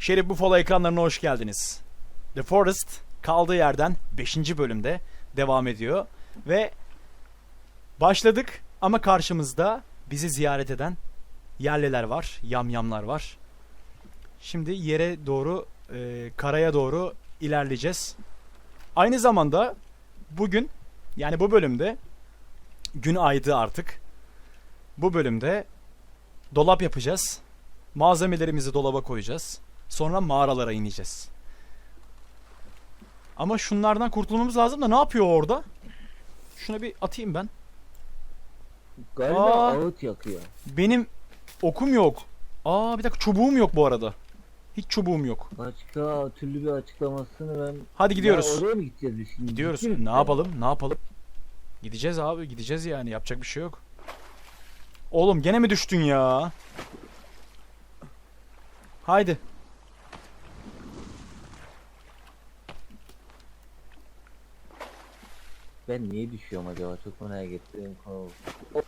Şerif Buffalo ekranlarına hoş geldiniz. The Forest kaldığı yerden 5. bölümde devam ediyor. Ve başladık ama karşımızda bizi ziyaret eden yerliler var, yamyamlar var. Şimdi yere doğru, e, karaya doğru ilerleyeceğiz. Aynı zamanda bugün, yani bu bölümde gün aydı artık. Bu bölümde dolap yapacağız. Malzemelerimizi dolaba koyacağız. Sonra mağaralara ineceğiz. Ama şunlardan kurtulmamız lazım da ne yapıyor orada? Şuna bir atayım ben. Galiba Aa. ağıt yakıyor. Benim okum yok. Aa bir dakika çubuğum yok bu arada. Hiç çubuğum yok. Başka türlü bir açıklamasını ben... Hadi gidiyoruz. Ya oraya mı gideceğiz biz şimdi? Gidiyoruz. Misin? Ne yapalım? Ne yapalım? Gideceğiz abi. Gideceğiz yani. Yapacak bir şey yok. Oğlum gene mi düştün ya? Haydi. Ben niye düşüyorum acaba? Çok merak ettim. konu. O-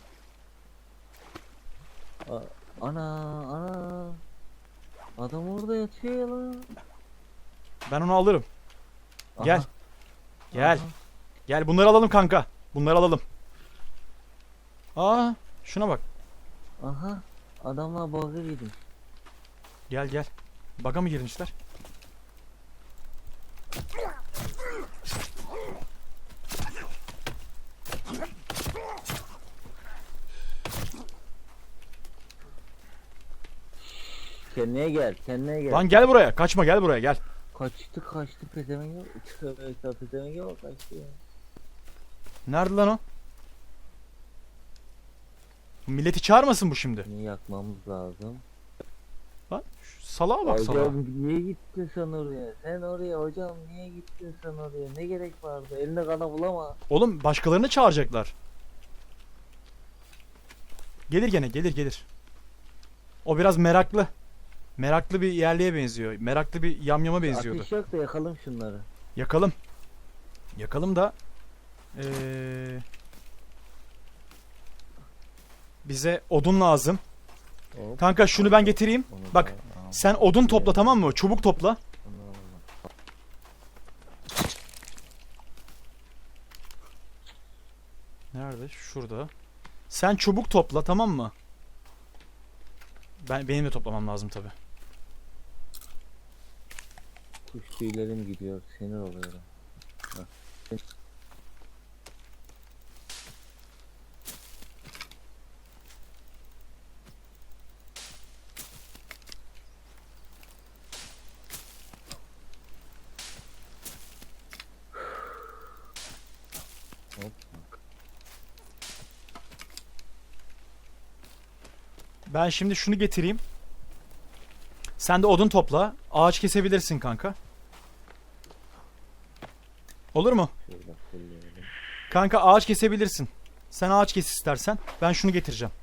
A- Ana ana. Adam orada yatıyor ya lan. Ben onu alırım. Aha, Gel. Gel. aha. Gel bunları alalım kanka. Bunları alalım. Aa şuna bak. Aha. Adamlar baga girmiş. Gel gel. Baga mı girmişler? Kendine gel. Kendine gel. Lan gel buraya. Kaçma gel buraya gel. Kaçtı kaçtı pezevenk yok. Tövbe estağfurullah pezevenk yok kaçtı ya. Nerede lan o? Milleti çağırmasın bu şimdi. Bunu yakmamız lazım. Lan şu salağa bak salağa. Hocam niye gittin sen oraya? Sen oraya hocam niye gittin sen oraya? Ne gerek vardı? Eline kana bulama. Oğlum başkalarını çağıracaklar. Gelir gene gelir gelir. O biraz meraklı. Meraklı bir yerliye benziyor. Meraklı bir yamyama benziyordu. Ateş yok da yakalım şunları. Yakalım. Yakalım da ee, bize odun lazım. Hop, Kanka şunu ben getireyim. onu Bak, da Sen odun topla tamam mı? Çubuk topla. Nerede? Şurada. Sen çubuk topla tamam mı? Ben benim de toplamam lazım tabi. Kuş tüylerim gidiyor. Sinir oluyorum. Ben şimdi şunu getireyim. Sen de odun topla. Ağaç kesebilirsin kanka. Olur mu? Kanka ağaç kesebilirsin. Sen ağaç kes istersen. Ben şunu getireceğim.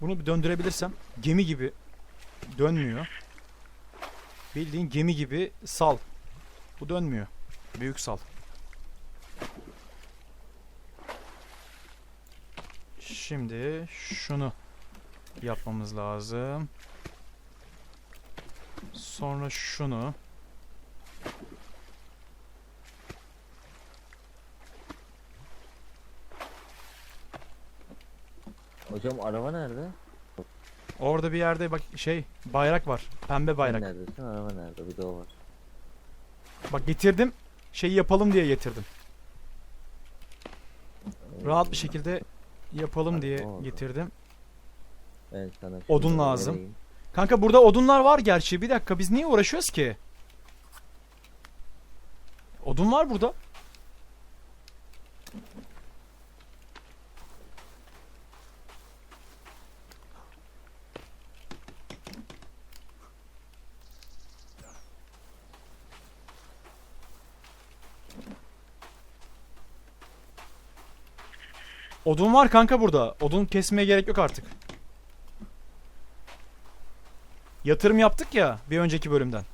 Bunu bir döndürebilirsem gemi gibi dönmüyor. Bildiğin gemi gibi sal. Bu dönmüyor. Büyük sal. Şimdi şunu yapmamız lazım. Sonra şunu. Hocam araba nerede? Orada bir yerde bak şey bayrak var. Pembe bayrak. neredesin? Araba nerede? Bir de o var. Bak getirdim. Şeyi yapalım diye getirdim. Rahat bir şekilde yapalım diye getirdim. Ben sana Odun lazım. vereyim. Kanka burada odunlar var gerçi. Bir dakika biz niye uğraşıyoruz ki? Odun var burada. Odun var kanka burada. Odun kesmeye gerek yok artık. Yatırım yaptık ya bir önceki bölümden.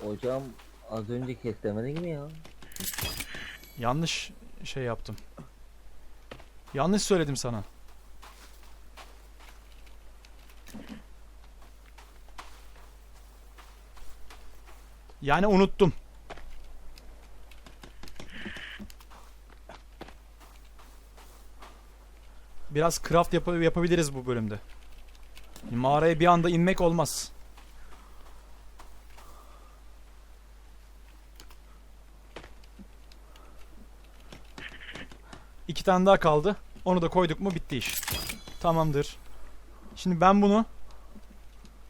Hocam az önce kes mi ya? Yanlış şey yaptım. Yanlış söyledim sana. Yani unuttum. Biraz craft yap- yapabiliriz bu bölümde. Mağaraya bir anda inmek olmaz. İki tane daha kaldı. Onu da koyduk mu bitti iş. Tamamdır. Şimdi ben bunu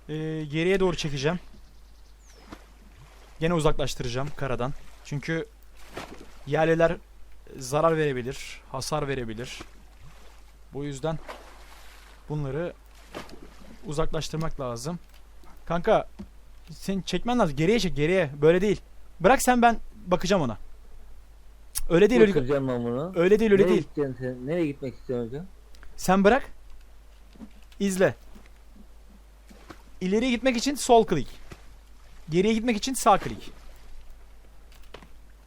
e, geriye doğru çekeceğim. Gene uzaklaştıracağım karadan. Çünkü yerliler zarar verebilir, hasar verebilir. Bu yüzden bunları uzaklaştırmak lazım. Kanka sen çekmen lazım. Geriye çek geriye. Böyle değil. Bırak sen ben bakacağım ona. Cık, Öyle değil öyle, Götüreceğim ben bunu. öyle değil öyle Nereye değil. gideceksin sen? Nereye gitmek istiyorsun hocam? Sen bırak. İzle. İleriye gitmek için sol klik. Geriye gitmek için sağ klik.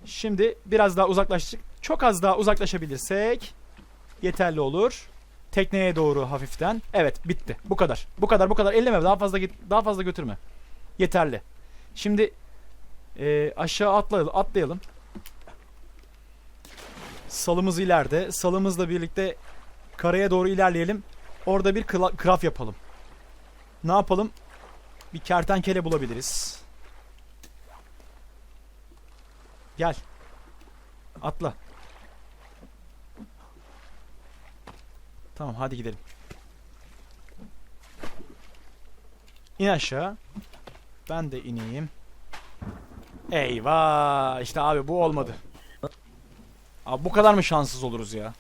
Şimdi biraz daha uzaklaştık. Çok az daha uzaklaşabilirsek yeterli olur. Tekneye doğru hafiften. Evet, bitti. Bu kadar. Bu kadar, bu kadar. Elleme. Daha fazla git, daha fazla götürme. Yeterli. Şimdi e, aşağı atlayalım, atlayalım. Salımız ileride. Salımızla birlikte karaya doğru ilerleyelim. Orada bir kraf yapalım. Ne yapalım? Bir kertenkele bulabiliriz. Gel. Atla. Tamam hadi gidelim. İn aşağı. Ben de ineyim. Eyvah! İşte abi bu olmadı. Abi bu kadar mı şanssız oluruz ya?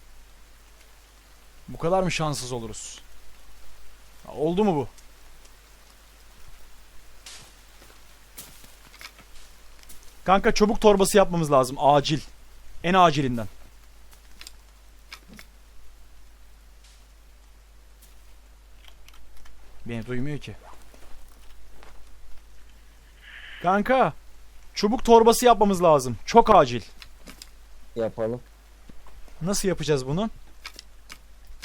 Bu kadar mı şanssız oluruz? Oldu mu bu? Kanka çubuk torbası yapmamız lazım. Acil. En acilinden. Beni duymuyor ki. Kanka. Çubuk torbası yapmamız lazım. Çok acil. Yapalım. Nasıl yapacağız bunu?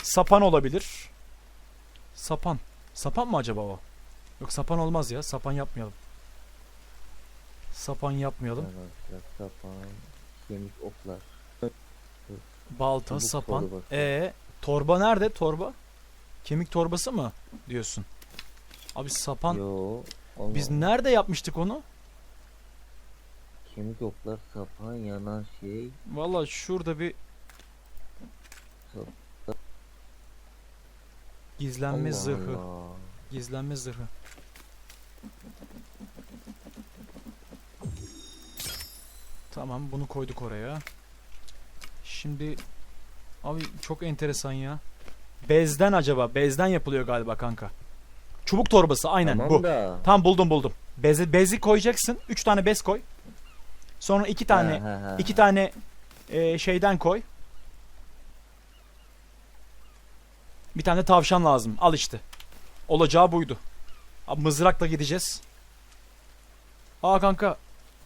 Sapan olabilir. Sapan. Sapan mı acaba o? Yok sapan olmaz ya. Sapan yapmayalım. Sapan yapmayalım. Sapan, kemik oklar. Balta, Çubuk sapan. E torba nerede? Torba? Kemik torbası mı diyorsun? Abi sapan. Yo. olmaz. Biz nerede yapmıştık onu? Kemik oklar, sapan, yanan şey. Valla şurada bir gizlenme Allah zırhı. Allah. Gizlenme zırhı. Tamam bunu koyduk oraya. Şimdi abi çok enteresan ya. Bezden acaba? Bezden yapılıyor galiba kanka. Çubuk torbası aynen tamam bu. Da. Tam buldum buldum. Bezi, bezi koyacaksın. 3 tane bez koy. Sonra 2 tane Ha, ha, ha, iki tane e, şeyden koy. Bir tane de tavşan lazım. Al işte. Olacağı buydu. Abi mızrakla gideceğiz. Aa kanka.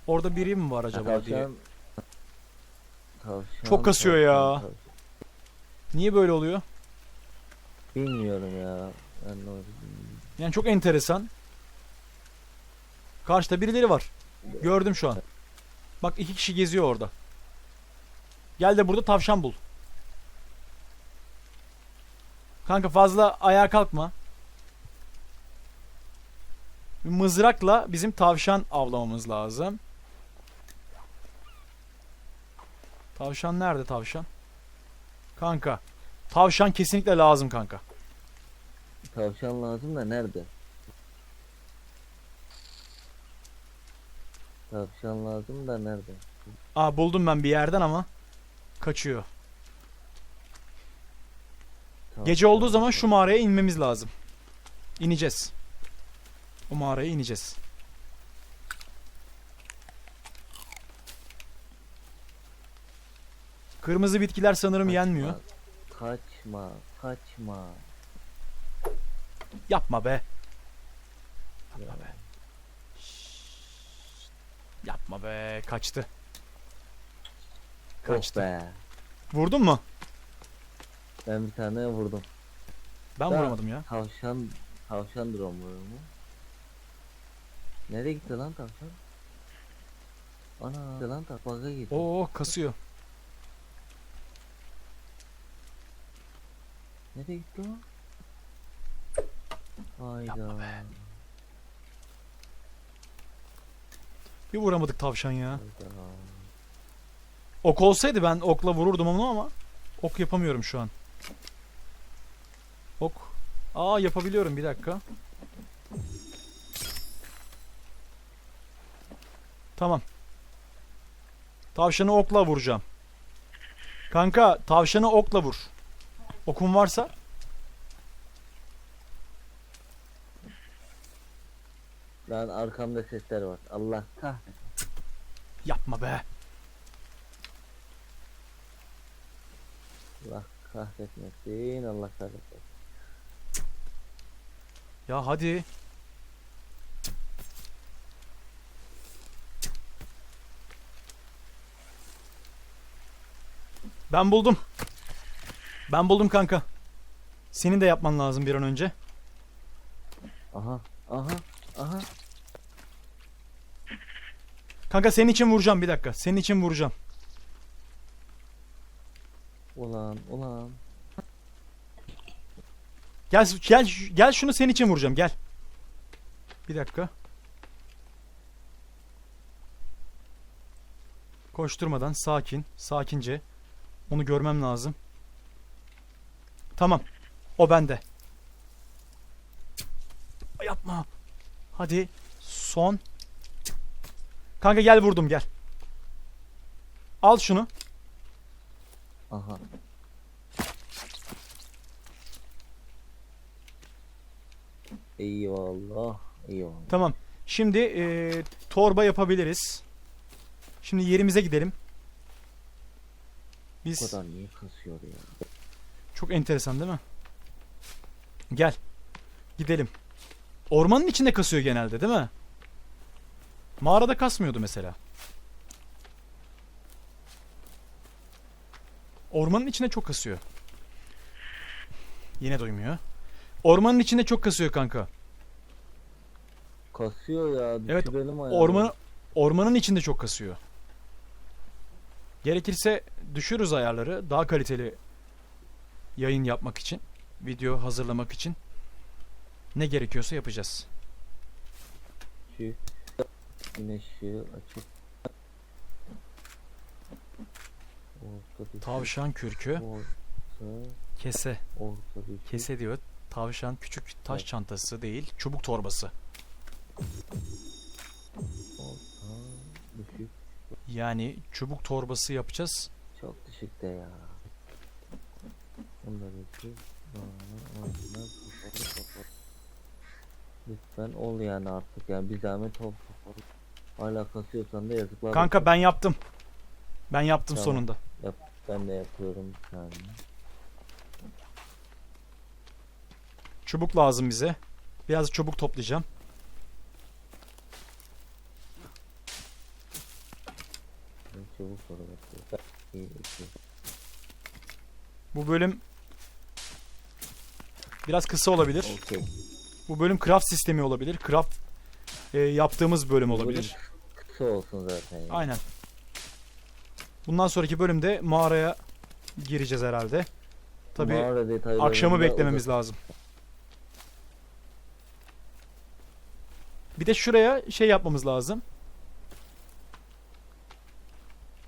Orada biri mi var acaba diye. Tavşan. Tavşan. Çok kasıyor tavşan, ya. tavşan. Niye böyle oluyor? Bilmiyorum ya. Ben de onu bilmiyorum. Yani çok enteresan. Karşıda birileri var. Gördüm şu an. Bak iki kişi geziyor orada. Gel de burada tavşan bul. Kanka fazla ayağa kalkma. Bir mızrakla bizim tavşan avlamamız lazım. Tavşan nerede tavşan? Kanka. Tavşan kesinlikle lazım kanka. Tavşan lazım da nerede? Tavşan lazım da nerede? Aa buldum ben bir yerden ama kaçıyor. Gece olduğu Tavşan, zaman şu mağaraya inmemiz lazım. İneceğiz. O mağaraya ineceğiz. Kırmızı bitkiler sanırım Kaçma, yenmiyor. Kaçma, kaçma. Yapma be. Ya. Yapma be. Yapma be kaçtı. Oh Kaçtı. be. Vurdun mu? Ben bir tane vurdum. Ben Ben- vuramadım ya. Tavşan tavşan drone vuruyor mu? Nereye gitti lan tavşan? Ana gitti lan tavşan gitti. Oo kasıyor. Nereye gitti o? Hayda. Bir vuramadık tavşan ya. Hayda. Ok olsaydı ben okla vururdum onu ama ok yapamıyorum şu an. Ok. Aa yapabiliyorum bir dakika. Tamam. Tavşanı okla vuracağım. Kanka tavşanı okla vur. Okun varsa. Lan arkamda sesler var. Allah kahretsin. Yapma be. Allah kahretmesin. Allah kahretmesin. Ya hadi. Ben buldum. Ben buldum kanka. Senin de yapman lazım bir an önce. Aha. Aha. Aha. Kanka senin için vuracağım bir dakika. Senin için vuracağım. Ulan ulan. Gel gel gel şunu senin için vuracağım. Gel. Bir dakika. Koşturmadan sakin, sakince. Onu görmem lazım. Tamam. O bende. Yapma. Hadi. Son. Kanka gel vurdum gel. Al şunu. Aha. Eyvallah. Eyvallah. Tamam. Şimdi eee, torba yapabiliriz. Şimdi yerimize gidelim. Bu Biz kadar niye kasıyor ya? çok enteresan değil mi? Gel. Gidelim. Ormanın içinde kasıyor genelde değil mi? Mağarada kasmıyordu mesela. Ormanın içinde çok kasıyor. Yine duymuyor. Ormanın içinde çok kasıyor kanka. Kasıyor ya. Evet. Orman ormanın içinde çok kasıyor. Gerekirse düşürürüz ayarları daha kaliteli yayın yapmak için, video hazırlamak için ne gerekiyorsa yapacağız. Şu güneş ışığı açık. Orta Tavşan kürkü, Orta, kese, orta kese diyor. Tavşan küçük taş çantası değil, çubuk torbası. Yani çubuk torbası yapacağız. Çok düşük de ya. Lütfen ol yani artık yani bir zahmet ol. Hala kasıyorsan da yazıklar olsun. Kanka ben yaptım. Ben yaptım Tamam. sonunda. Ben de yapıyorum bir saniye. Çubuk lazım bize. Biraz çubuk toplayacağım. İki. Bu bölüm biraz kısa olabilir. Okey. Bu bölüm craft sistemi olabilir. Craft e, yaptığımız bölüm olabilir. Kısa olsun zaten ya. Aynen. Bundan sonraki bölümde mağaraya gireceğiz herhalde. Detaylarını akşamı da beklememiz lazım. Bir de şuraya şey yapmamız lazım.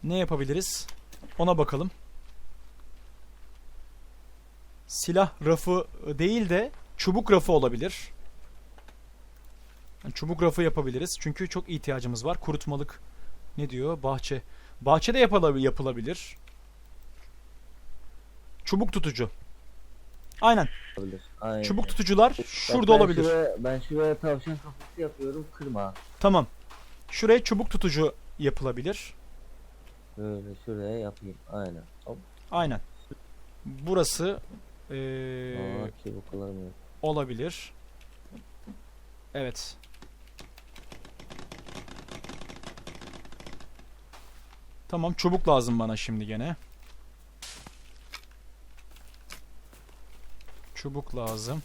Ne yapabiliriz? Ona bakalım. Silah rafı değil de çubuk rafı olabilir. Yani çubuk rafı yapabiliriz. Çünkü çok ihtiyacımız var. Kurutmalık ne diyor? Bahçe. Bahçede yapılabi- yapılabilir. Çubuk tutucu. Aynen. olabilir. Aynen. Çubuk tutucular şurada ben olabilir. Şuraya, ben şuraya tavşan kafası yapıyorum kırma. Tamam. Şuraya çubuk tutucu yapılabilir. Böyle şuraya yapayım. Aynen. Hop. Aynen. Burası eee, Aa, olabilir. Evet. Tamam çubuk lazım bana şimdi gene. Çubuk lazım.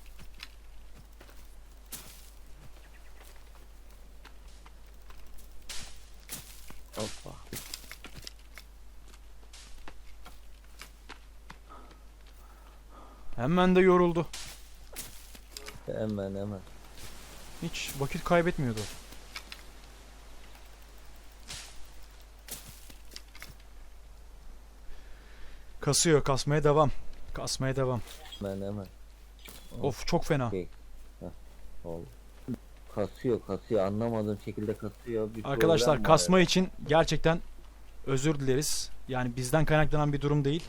Hoppa. Hemen de yoruldu. Hemen hemen. Hiç vakit kaybetmiyordu. Kasıyor, kasmaya devam. Kasmaya devam. Hemen hemen. Of çok fena. Okey. Heh, oldu. Kasıyor kasıyor anlamadığım şekilde kasıyor. Bir problem Arkadaşlar var kasma için gerçekten özür dileriz. Yani bizden kaynaklanan bir durum değil.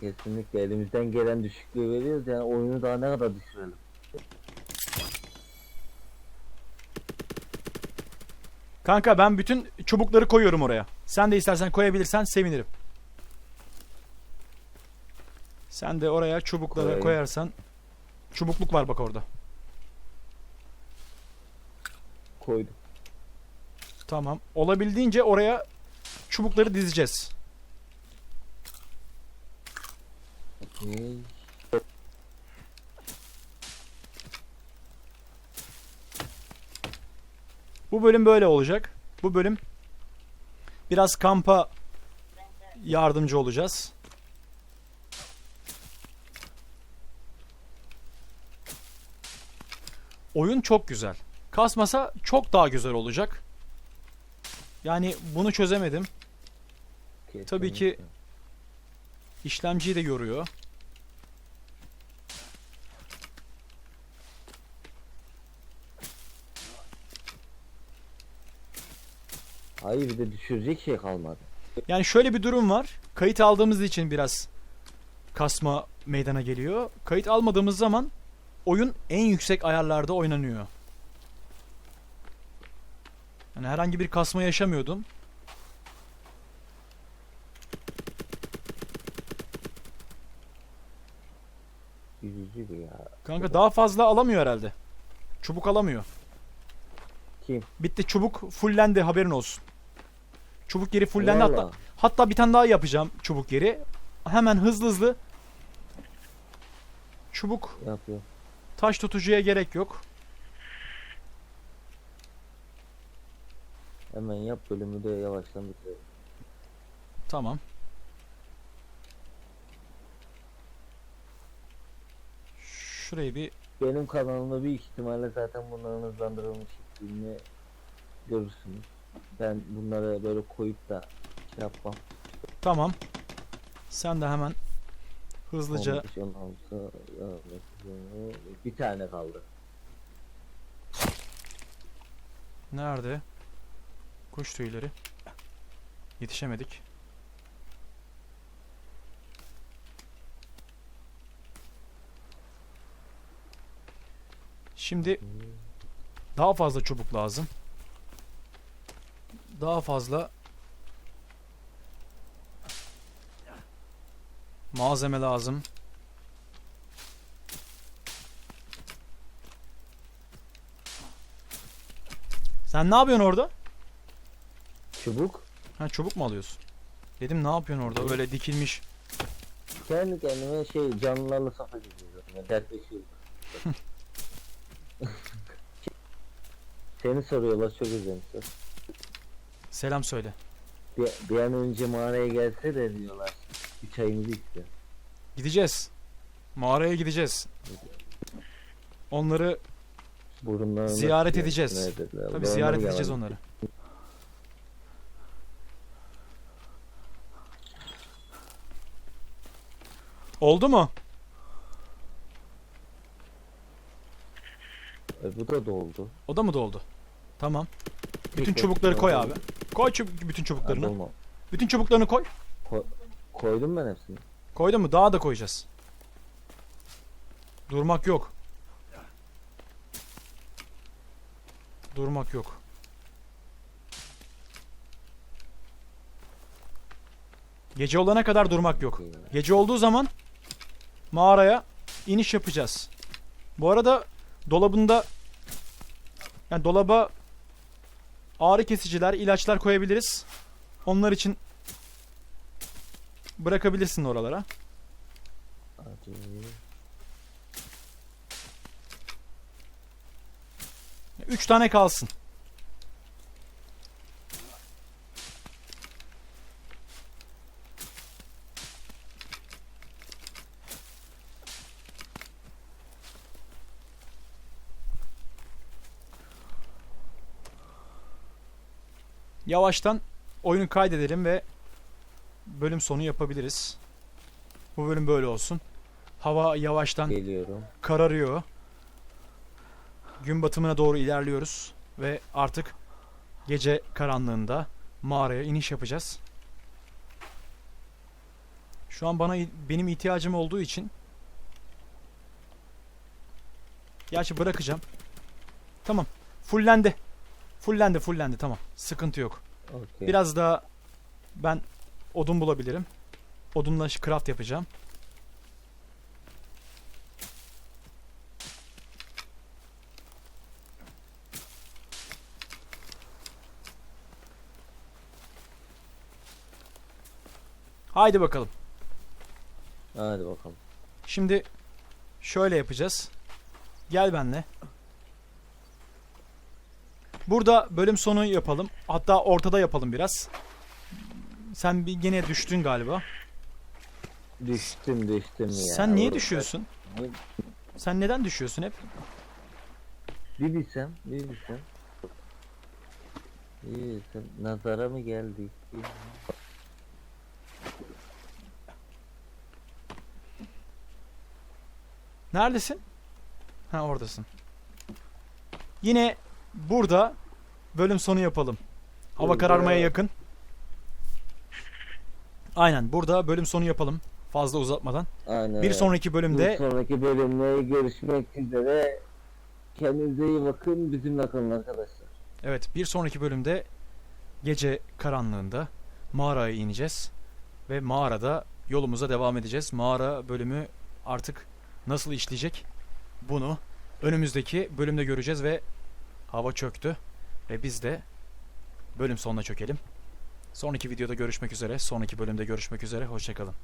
Kesinlikle elimizden gelen düşüklüğü veriyoruz yani oyunu daha ne kadar düşürelim. Kanka ben bütün çubukları koyuyorum oraya. Sen de istersen koyabilirsen sevinirim. Sen de oraya çubukları Koyayım. koyarsan çubukluk var bak orada. Koydum. Tamam. Olabildiğince oraya çubukları dizeceğiz. Bu bölüm böyle olacak. Bu bölüm biraz kampa yardımcı olacağız. Oyun çok güzel. Kasmasa çok daha güzel olacak. Yani bunu çözemedim. Tabii ki- Kesinlikle. İşlemciyi de yoruyor. Hayır bir de düşürecek şey kalmadı. Yani şöyle bir durum var. Kayıt aldığımız için biraz kasma meydana geliyor. Kayıt almadığımız zaman oyun en yüksek ayarlarda oynanıyor. Yani herhangi bir kasma yaşamıyordum. Üzücü ya. Kanka daha fazla alamıyor herhalde. Çubuk alamıyor. Kim? Bitti çubuk fullendi haberin olsun. Çubuk yeri fullendi hatta. Hatta bir tane daha yapacağım çubuk yeri. Hemen hızlı hızlı. Çubuk Yapıyor. Taş tutucuya gerek yok. Hemen yap bölümü de yavaştan bitirelim. Tamam. Şurayı bir Benim kanalımda büyük ihtimalle zaten bunların hızlandırılmış şeklini görürsünüz. Ben bunları böyle koyup da şey yapmam. tamam. Sen de hemen hızlıca 15, 16, 19, bir tane kaldı. nerede? Kuş tüyleri. Yetişemedik. Şimdi daha fazla çubuk lazım. Daha fazla malzeme lazım. Sen ne yapıyorsun orada? Çubuk Ha çubuk mu alıyorsun? Dedim ne yapıyorsun orada öyle dikilmiş. kendi kendime şey canlılarla sohbet ediyorum. Yani dertleşiyorum. Seni soruyorlar çok özlemişler. Selam söyle. Bir, bir an önce mağaraya gelse de diyorlar. Bir çayımızı istiyor. Gideceğiz. Mağaraya gideceğiz. Onları Burunlarına Ziyaret edeceğiz. Ne dediler? tabi Ben ziyaret edeceğiz onları. Oldu mu? E, bu da doldu. O da mı doldu? Tamam. Bütün çubukları koy abi. Koy çub- bütün çubuklarını. Bütün çubuklarını koy. Koydum ben hepsini. Koydun mu? Daha da koyacağız. Durmak yok. Durmak yok. Gece olana kadar durmak yok. Gece olduğu zaman mağaraya iniş yapacağız. Bu arada dolabında yani dolaba ağrı kesiciler, ilaçlar koyabiliriz. Onlar için bırakabilirsin oralara. Hadi. Üç tane kalsın. Yavaştan oyunu kaydedelim ve bölüm sonu yapabiliriz. Bu bölüm böyle olsun. Hava yavaştan Geliyorum. kararıyor. Gün batımına doğru ilerliyoruz ve artık gece karanlığında mağaraya iniş yapacağız. Şu an bana benim ihtiyacım olduğu için Gerçi bırakacağım. Tamam. Fullendi. Fullendi, fullendi. Tamam. Sıkıntı yok. Okey. Biraz daha ben odun bulabilirim. Odunla craft yapacağım. Haydi bakalım. Hadi bakalım. Şimdi şöyle yapacağız. Gel benle. Burada bölüm sonu yapalım. Hatta ortada yapalım biraz. Sen bir gene düştün galiba. Düştüm düştüm ya. Sen niye düşüyorsun? Sen neden düşüyorsun hep? Bir bilsem, bir bilsem. Bir bilsem. Nazara mı geldik? Neredesin? Ha oradasın. Yine burada bölüm sonu yapalım. Hava kararmaya yakın. Aynen burada bölüm sonu yapalım. Fazla uzatmadan. Aynen. Bir sonraki Bir bölümde sonraki bölümde görüşmek üzere. Kendinize iyi bakın. Bizimle kalın arkadaşlar. Evet, bir sonraki bölümde gece karanlığında mağaraya ineceğiz ve mağarada yolumuza devam edeceğiz. Mağara bölümü artık nasıl işleyecek bunu önümüzdeki bölümde göreceğiz ve hava çöktü ve biz de bölüm sonuna çökelim. Sonraki videoda görüşmek üzere, sonraki bölümde görüşmek üzere, hoşçakalın.